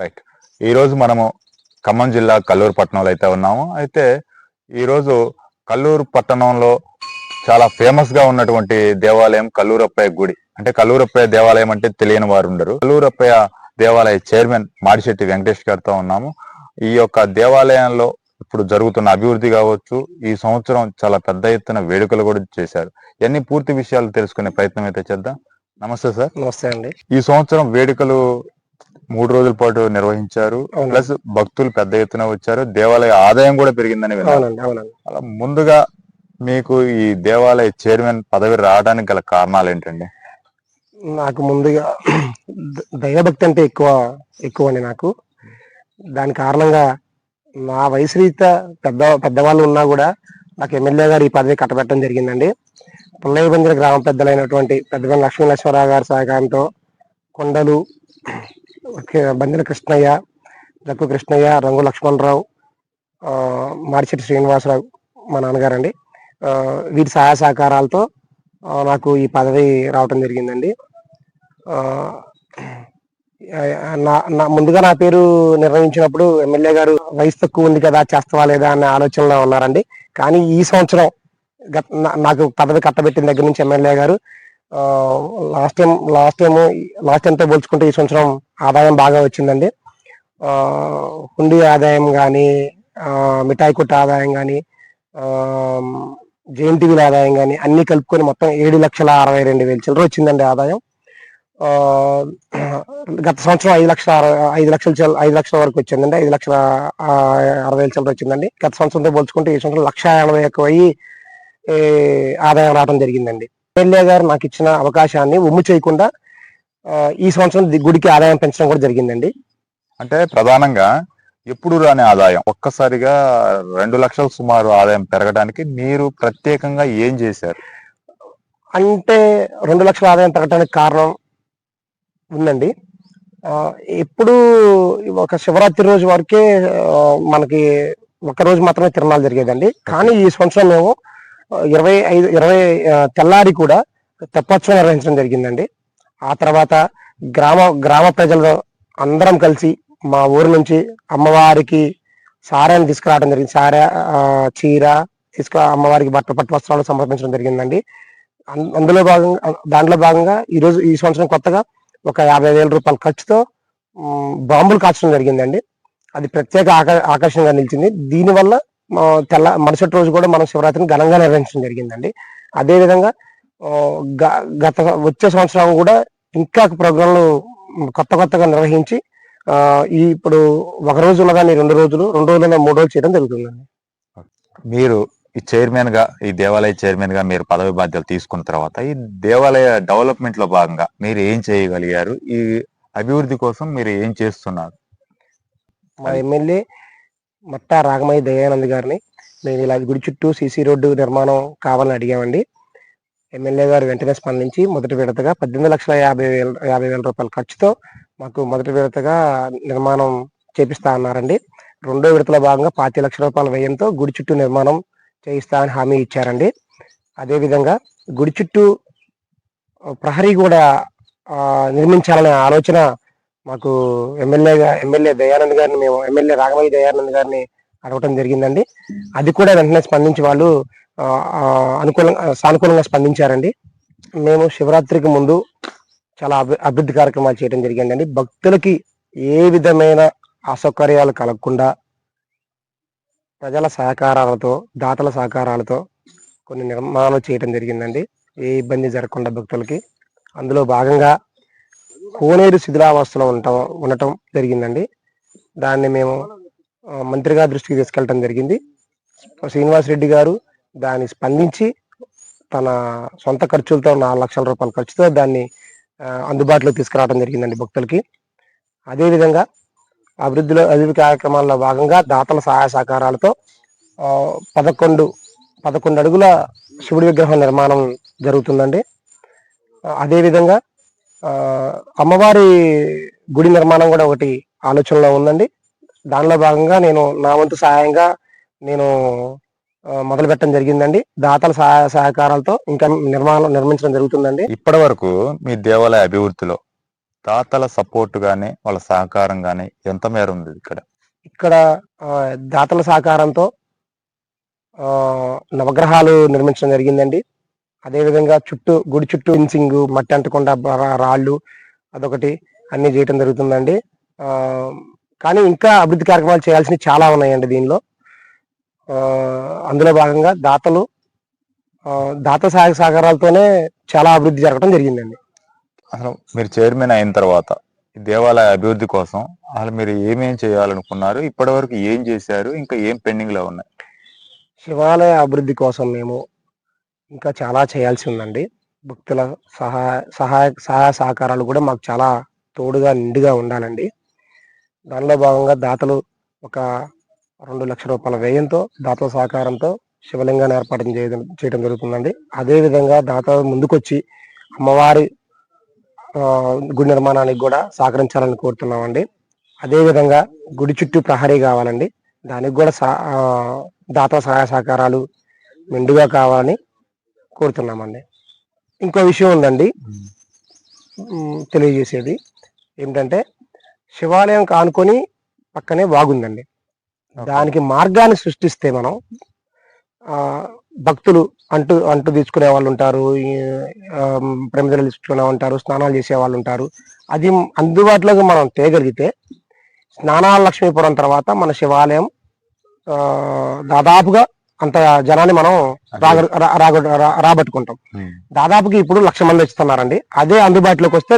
Right ఈరోజు మనము ఖమ్మం జిల్లా కల్లూరు పట్టణంలో అయితే ఉన్నాము. అయితే ఈరోజు కల్లూరు పట్టణంలో చాలా ఫేమస్గా ఉన్నటువంటి దేవాలయం కల్లూరప్పయ్య గుడి. అంటే కల్లూరప్పయ్య దేవాలయం అంటే తెలియని వారు ఉండరు. కల్లూరప్పయ్య దేవాలయ చైర్మన్ మాడిశెట్టి వెంకటేష్ గారితో ఉన్నాము. ఈ యొక్క దేవాలయంలో ఇప్పుడు జరుగుతున్న అభివృద్ధి కావచ్చు ఈ సంవత్సరం చాలా పెద్ద ఎత్తున వేడుకలు కూడా చేశారు. ఇవన్నీ పూర్తి విషయాలు తెలుసుకునే ప్రయత్నం అయితే చేద్దాం. నమస్తే సార్. నమస్తే అండి. ఈ సంవత్సరం వేడుకలు మూడు రోజుల పాటు నిర్వహించారు. ప్లస్ భక్తులు పెద్ద ఎత్తున వచ్చారు. దేవాలయ ఆదాయం కూడా పెరిగిందని అలా ముందుగా మీకు ఈ దేవాలయ చైర్మన్ పదవి రావడానికి గల కారణాలు ఏంటండి నాకు ముందుగా దైవభక్తి అంటే ఎక్కువ ఎక్కువ అండి నాకు. దాని కారణంగా నా వయసు రీత్యా పెద్ద పెద్దవాళ్ళు ఉన్నా కూడా నాకు ఎమ్మెల్యే గారు ఈ పదవి కట్టబెట్టడం జరిగిందండి. పుల్లయ్యబందిర గ్రామ పెద్దలైనటువంటి పెద్దపల్లి లక్ష్మీ నరసింహరావు గారి సహకారంతో కొండలు బందిన కృష్ణయ్య జక్కు కృష్ణయ్య రంగు లక్ష్మణరావు ఆ, శ్రీనివాసరావు మా నాన్నగారండి. వీటి సహాయ సహకారాలతో నాకు ఈ పదవి రావటం జరిగిందండి. నా నా ముందుగా నా పేరు నిర్ణయించినప్పుడు ఎమ్మెల్యే గారు వయసు తక్కువ ఉంది కదా చేస్తావా లేదా అనే ఆలోచనలో ఉన్నారండి. కానీ ఈ సంవత్సరం గత నాకు పదవి కట్టబెట్టిన దగ్గర నుంచి ఎమ్మెల్యే గారు last time last time last టైంతో పోల్చుకుంటే ఈ సంవత్సరం ఆదాయం బాగా వచ్చిందండి. హుండీ ఆదాయం కానీ మిఠాయి కొట్టు ఆదాయం కానీ జేఎన్టీవీల ఆదాయం కానీ అన్ని కలుపుకొని మొత్తం ఏడు లక్షల అరవై రెండు వేలు చిల్లర వచ్చిందండి ఆదాయం. గత సంవత్సరం ఐదు లక్షల అరవై ఐదు లక్షల చిల్ల- ఐదు లక్షల వరకు వచ్చిందండి. ఐదు లక్షల అరవై వేల చిల్లర వచ్చిందండి. గత సంవత్సరంతో పోల్చుకుంటే ఈ సంవత్సరం లక్ష ఎనభై ఎక్కువ ఆదాయం రావడం జరిగిందండి. ఎమ్మెల్యే గారు నాకు ఇచ్చిన అవకాశాన్ని ఉమ్ము చేయకుండా ఈ సంవత్సరం గుడికి ఆదాయం పెంచడం కూడా జరిగిందండి. అంటే ప్రధానంగా ఎప్పుడు రాని ఆదాయం ఒక్కసారిగా రెండు లక్షల సుమారు ఆదాయం పెరగడానికి మీరు ప్రత్యేకంగా ఏం చేశారు? అంటే రెండు లక్షల ఆదాయం పెరగడానికి కారణం ఉందండి. ఎప్పుడు ఒక శివరాత్రి రోజు వరకే మనకి ఒక రోజు మాత్రమే తిరణాలు జరిగేదండి. కానీ ఈ సంవత్సరం మేము ఇరవై ఐదు ఇరవై తెల్లారి కూడా తెప్పోత్సవం నిర్వహించడం జరిగిందండి. ఆ తర్వాత గ్రామ గ్రామ ప్రజలు అందరం కలిసి మా ఊరు నుంచి అమ్మవారికి సారాన్ని తీసుకురావడం జరిగింది. సారా చీర తీసుకు అమ్మవారికి బట్ట పట్టు వస్త్రాలు సమర్పించడం జరిగిందండి. అందులో భాగంగా దాంట్లో భాగంగా ఈ రోజు ఈ సంవత్సరం కొత్తగా ఒక యాభై వేల రూపాయల ఖర్చుతో బాంబులు కాల్చడం జరిగిందండి. అది ప్రత్యేక ఆక- ఆకర్షణగా నిలిచింది. దీనివల్ల తెల్ల మరుసటి రోజు కూడా మనం శివరాత్రిని ఘనంగా నిర్వహించడం జరిగిందండి. అదే విధంగా ఆ, గ- గత వచ్చే సంవత్సరం కూడా ఇంకా ప్రోగ్రాంలు కొత్త కొత్తగా నిర్వహించి ఈ ఇప్పుడు ఒక రోజు ఉన్నదాన్ని రెండు రోజులు రెండు రోజులు మూడు రోజులు చేయడం జరుగుతుందండి. మీరు ఈ చైర్మన్గా ఈ దేవాలయ చైర్మన్గా మీరు పదవి బాధ్యతలు తీసుకున్న తర్వాత ఈ దేవాలయ డెవలప్మెంట్లో భాగంగా మీరు ఏం చేయగలిగారు? ఈ అభివృద్ధి కోసం మీరు ఏం చేస్తున్నారు? మా ఎమ్మెల్యే మట్టా రాగమయ్య దయానంద్ గారిని మేము ఇలా గుడి చుట్టూ సీసీ రోడ్డు నిర్మాణం కావాలని అడిగామండి. ఎమ్మెల్యే గారు వెంటనే స్పందించి మొదటి విడతగా పద్దెనిమిది లక్షల యాభై వేల యాభై వేల రూపాయల ఖర్చుతో మాకు మొదటి విడతగా నిర్మాణం చేపిస్తా అన్నారండి. రెండో విడతలో భాగంగా పాతి లక్షల రూపాయల వ్యయంతో గుడి చుట్టూ నిర్మాణం చేయిస్తా అని హామీ ఇచ్చారండి. అదేవిధంగా గుడి చుట్టూ ప్రహరీ కూడా నిర్మించాలనే ఆలోచన మాకు ఎమ్మెల్యేగా ఎమ్మెల్యే దయానంద్ గారిని మేము ఎమ్మెల్యే రాఘవయ్య దయానంద్ గారిని అడగటం జరిగిందండి. అది కూడా వెంటనే స్పందించి వాళ్ళు అనుకూలంగా సానుకూలంగా స్పందించారండి. మేము శివరాత్రికి ముందు చాలా అభి అభివృద్ధి కార్యక్రమాలు చేయడం జరిగిందండి. భక్తులకి ఏ విధమైన అసౌకర్యాలు కలగకుండా ప్రజల సహకారాలతో దాతల సహకారాలతో కొన్ని నిర్మాణాలు చేయడం జరిగిందండి. ఏ ఇబ్బంది జరగకుండా భక్తులకి. అందులో భాగంగా కోనేరు శిథిలావస్థలో ఉండటం ఉండటం జరిగిందండి. దాన్ని మేము మంత్రిగా మంత్రి గారి దృష్టికి తీసుకెళ్ళటం జరిగింది. శ్రీనివాస్ రెడ్డి గారు దాన్ని స్పందించి తన సొంత ఖర్చులతో నాలుగు లక్షల రూపాయల ఖర్చుతో దాన్ని అందుబాటులో తీసుకురావడం జరిగిందండి భక్తులకి. అదేవిధంగా అభివృద్ధిలో అభివృద్ధి కార్యక్రమాల్లో భాగంగా దాతల సహాయ సహకారాలతో పదకొండు పదకొండు అడుగుల శివుడి విగ్రహం నిర్మాణం జరుగుతుందండి. అదేవిధంగా అమ్మవారి గుడి నిర్మాణం కూడా ఒకటి ఆలోచనలో ఉందండి. దానిలో భాగంగా నేను నా వంతు సహాయంగా నేను మొదలు పెట్టడం జరిగిందండి. దాతల సహాయ సహకారాలతో ఇంకా నిర్మాణం నిర్మించడం జరుగుతుందండి. ఇప్పటి వరకు మీ దేవాలయ అభివృద్ధిలో దాతల సపోర్ట్ గానీ వాళ్ళ సహకారం గానీ ఎంత మేర ఉంది ఇక్కడ? ఇక్కడ దాతల సహకారంతో నవగ్రహాలు నిర్మించడం జరిగిందండి. అదేవిధంగా చుట్టూ గుడి చుట్టూ ఫెన్సింగ్ మట్టి అంటకుండా రాళ్ళు అదొకటి అన్ని చేయటం జరుగుతుందండి. కానీ ఇంకా అభివృద్ధి కార్యక్రమాలు చేయాల్సినవి చాలా ఉన్నాయండి దీనిలో. అందులో భాగంగా దాతలు దాత సహాయ సహకారాలతోనే చాలా అభివృద్ధి జరగడం జరిగిందండి. అసలు మీరు చైర్మన్ అయిన తర్వాత దేవాలయ అభివృద్ధి కోసం అసలు మీరు ఏమేం చేయాలనుకున్నారు? ఇప్పటి వరకు ఏం చేశారు? ఇంకా ఏం పెండింగ్లో ఉన్నాయి? శివాలయ అభివృద్ధి కోసం మేము ఇంకా చాలా చేయాల్సి ఉందండి. భక్తుల సహాయ సహాయ సహాయ సహకారాలు కూడా మాకు చాలా తోడుగా నిండుగా ఉండాలండి. దానిలో భాగంగా దాతలు ఒక రెండు లక్షల రూపాయల వ్యయంతో దాతల సహకారంతో శివలింగాన్ని ఏర్పాటు చేయడం చేయడం జరుగుతుందండి. అదేవిధంగా దాత ముందుకొచ్చి అమ్మవారి గుడి నిర్మాణానికి కూడా సహకరించాలని కోరుతున్నామండి. అదేవిధంగా గుడి చుట్టూ ప్రహరీ కావాలండి. దానికి కూడా సా దాత సహాయ సహకారాలు మెండుగా కావాలని కోరుతున్నామండి. ఇంకో విషయం ఉందండి. తెలియజేసేది ఏమిటంటే శివాలయం కానుకొని పక్కనే వాగుందండి. దానికి మార్గాన్ని సృష్టిస్తే మనం ఆ భక్తులు అంటు అంటు తీసుకునే వాళ్ళు ఉంటారు ప్రమిదలు తీసుకునే ఉంటారు స్నానాలు చేసే వాళ్ళు ఉంటారు. అది అందుబాటులోకి మనం తేగలిగితే స్నానాల లక్ష్మీపురం తర్వాత మన శివాలయం దాదాపుగా అంత జనాన్ని మనం రాబట్టుకుంటాం. దాదాపుకి ఇప్పుడు లక్ష మంది వస్తున్నారండి అదే అందుబాటులోకి వస్తే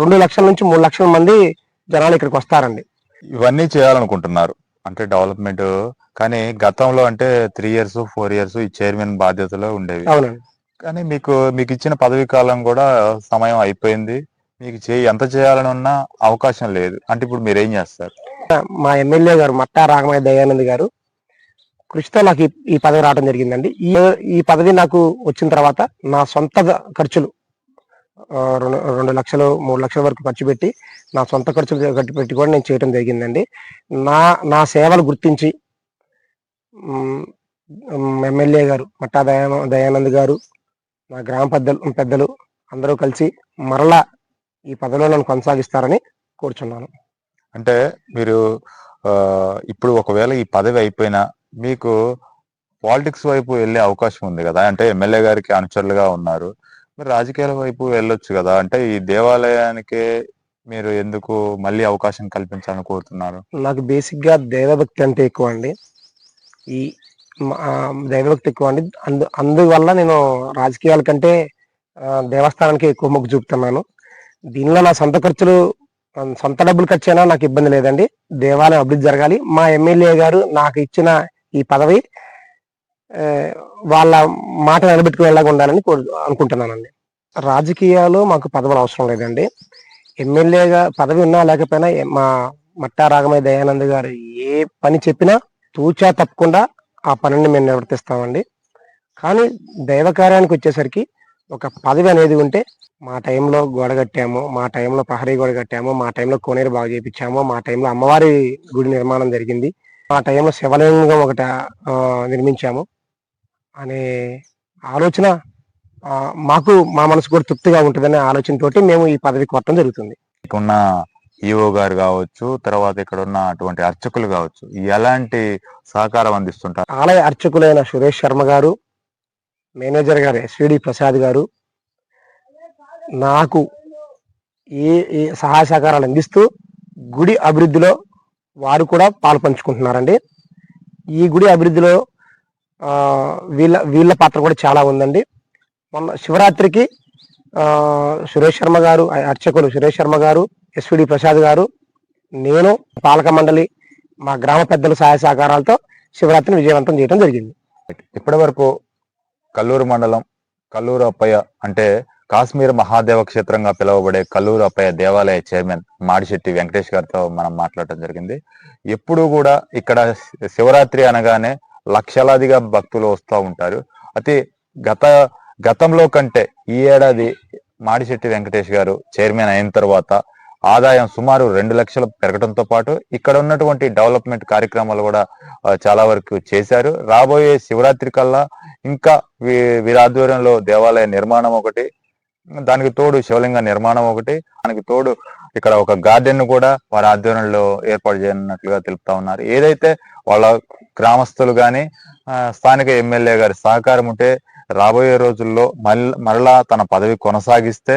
రెండు లక్షల నుంచి మూడు లక్షల మంది జనాలు ఇక్కడికి వస్తారండి. ఇవన్నీ చేయాలనుకుంటున్నారు. అంటే డెవలప్మెంట్ కానీ గతంలో అంటే త్రీ ఇయర్స్ ఫోర్ ఇయర్స్ ఈ చైర్మన్ బాధ్యతలో ఉండేవి. కానీ మీకు మీకు ఇచ్చిన పదవి కాలం కూడా సమయం అయిపోయింది. మీకు చే ఎంత చేయాలని ఉన్నా అవకాశం లేదు. అంటే ఇప్పుడు మీరు ఏం చేస్తారు? మా ఎమ్మెల్యే గారు మట్టా రాఘమయ్య దయానంద్ గారు కృషితో నాకు ఈ- పదవి రావడం జరిగిందండి. ఈ ఈ పదవి నాకు వచ్చిన తర్వాత నా సొంత ఖర్చులు రెండు రెండు లక్షలు మూడు లక్షల వరకు ఖర్చు పెట్టి నా సొంత ఖర్చులు ఖర్చు పెట్టి కూడా నేను చేయడం జరిగిందండి. నా నా సేవలు గుర్తించి ఎమ్మెల్యే గారు మట్టా దయా దయానంద్ గారు నా గ్రామ పెద్దలు పెద్దలు అందరూ కలిసి మరలా ఈ పదవిలో నన్ను కొనసాగిస్తారని కోరుచున్నాను. అంటే మీరు ఇప్పుడు ఒకవేళ ఈ పదవి అయిపోయినా మీకు పాలిటిక్స్ వైపు వెళ్ళే అవకాశం ఉంది కదా? అంటే ఎమ్మెల్యే గారికి అనుచరులుగా ఉన్నారు. మీరు రాజకీయాల వైపు వెళ్ళొచ్చు కదా? అంటే ఈ దేవాలయానికే మీరు ఎందుకు మళ్ళీ అవకాశం కల్పించాలని కోరుతున్నారు? నాకు బేసిక్గా దైవభక్తి అంటే ఎక్కువ అండి. ఈ మ- దైవభక్తి ఎక్కువ అండి. అందు అందువల్ల నేను రాజకీయాల కంటే ఆ, దేవస్థానానికి ఎక్కువ మొగ్గు చూపుతున్నాను. దీనిలో నా సొంత ఖర్చులు ఆ, సొంత డబ్బులు ఖర్చు అయినా నాకు ఇబ్బంది లేదండి. దేవాలయం అభివృద్ధి జరగాలి. మా ఎమ్మెల్యే గారు నాకు ఇచ్చిన ఈ పదవి వాళ్ళ మాట నిలబెట్టుకుని వెళ్ళగా ఉండాలని కోరు అనుకుంటున్నానండి. రాజకీయాలు మాకు పదవులు అవసరం లేదండి. ఎమ్మెల్యేగా పదవి ఉన్నా లేకపోయినా మా మట్టా రాగమయ్య దయానంద్ గారు ఏ పని చెప్పినా తూచా తప్పకుండా ఆ పనిని మేము నిర్వర్తిస్తామండి. కానీ దైవ కార్యానికి వచ్చేసరికి ఒక పదవి అనేది ఉంటే మా టైంలో గోడ కట్టాము మా టైంలో ప్రహరీ గోడ కట్టాము మా టైంలో కోనేరు బాగా చేయించాము మా టైంలో అమ్మవారి గుడి నిర్మాణం జరిగింది. మా టైంలో శివలింగం ఒకటి ఆ, నిర్మించాము. అనే ఆలోచన ఆ, మాకు మా మనసు కూడా తృప్తిగా ఉంటుందనే ఆలోచనతోటి మేము ఈ పదవి కొట్టడం జరుగుతుంది. ఉన్న ఈఓ గారు కావచ్చు తర్వాత ఇక్కడ ఉన్న అటువంటి అర్చకులు కావచ్చు ఎలాంటి సహకారం అందిస్తుంటారు? ఆలయ అర్చకులైన సురేష్ శర్మ గారు మేనేజర్ గారు ఎస్విడి ప్రసాద్ గారు నాకు ఏ సహాయ సహకారాలు అందిస్తూ గుడి అభివృద్ధిలో వారు కూడా పాలు పంచుకుంటున్నారండి. ఈ గుడి అభివృద్ధిలో వీళ్ళ వీళ్ళ పాత్ర కూడా చాలా ఉందండి. మొన్న శివరాత్రికి సురేష్ శర్మ గారు ఆ అర్చకులు సురేష్ శర్మ గారు ఎస్విడి ప్రసాద్ గారు నేను పాలక మండలి మా గ్రామ పెద్దల సహాయ సహకారాలతో శివరాత్రిని విజయవంతం చేయడం జరిగింది. ఇప్పటి వరకు కల్లూరు మండలం కల్లూరు అప్పయ్య అంటే కాశ్మీర్ మహాదేవ క్షేత్రంగా పిలువబడే కల్లూరు అప్పయ్య దేవాలయ చైర్మన్ మాడిశెట్టి వెంకటేష్ గారితో మనం మాట్లాడటం జరిగింది. ఎప్పుడూ కూడా ఇక్కడ శివరాత్రి అనగానే లక్షలాదిగా భక్తులు వస్తూ ఉంటారు. అయితే గత గతంలో కంటే ఈ ఏడాది మాడిశెట్టి వెంకటేష్ గారు చైర్మన్ అయిన తర్వాత ఆదాయం సుమారు రెండు లక్షలు పెరగడంతో పాటు ఇక్కడ ఉన్నటువంటి డెవలప్మెంట్ కార్యక్రమాలు కూడా చాలా వరకు చేశారు. రాబోయే శివరాత్రి కల్లా ఇంకా వీ- దేవాలయ నిర్మాణం ఒకటి దానికి తోడు శివలింగ నిర్మాణం ఒకటి దానికి తోడు ఇక్కడ ఒక గార్డెన్ కూడా వారి ఆధ్వర్యంలో ఏర్పాటు చేయనున్నట్లుగా తెలుపుతా ఉన్నారు. ఏదైతే వాళ్ళ గ్రామస్తులు కానీ ఆ, స్థానిక ఎమ్మెల్యే గారి సహకారం ఉంటే రాబోయే రోజుల్లో మళ్ళీ మరలా తన పదవి కొనసాగిస్తే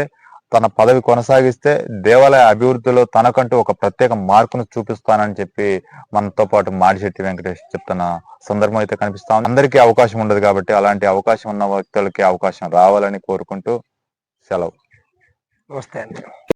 తన పదవి కొనసాగిస్తే దేవాలయ అభివృద్ధిలో తనకంటూ ఒక ప్రత్యేక మార్కును చూపిస్తానని చెప్పి మనతో పాటు మాడిశెట్టి వెంకటేష్ చెప్తున్న సందర్భం అయితే కనిపిస్తా ఉంది. అందరికీ అవకాశం ఉండదు కాబట్టి అలాంటి అవకాశం ఉన్న వ్యక్తులకి అవకాశం రావాలని కోరుకుంటూ సెలవు. నమస్తే అండి.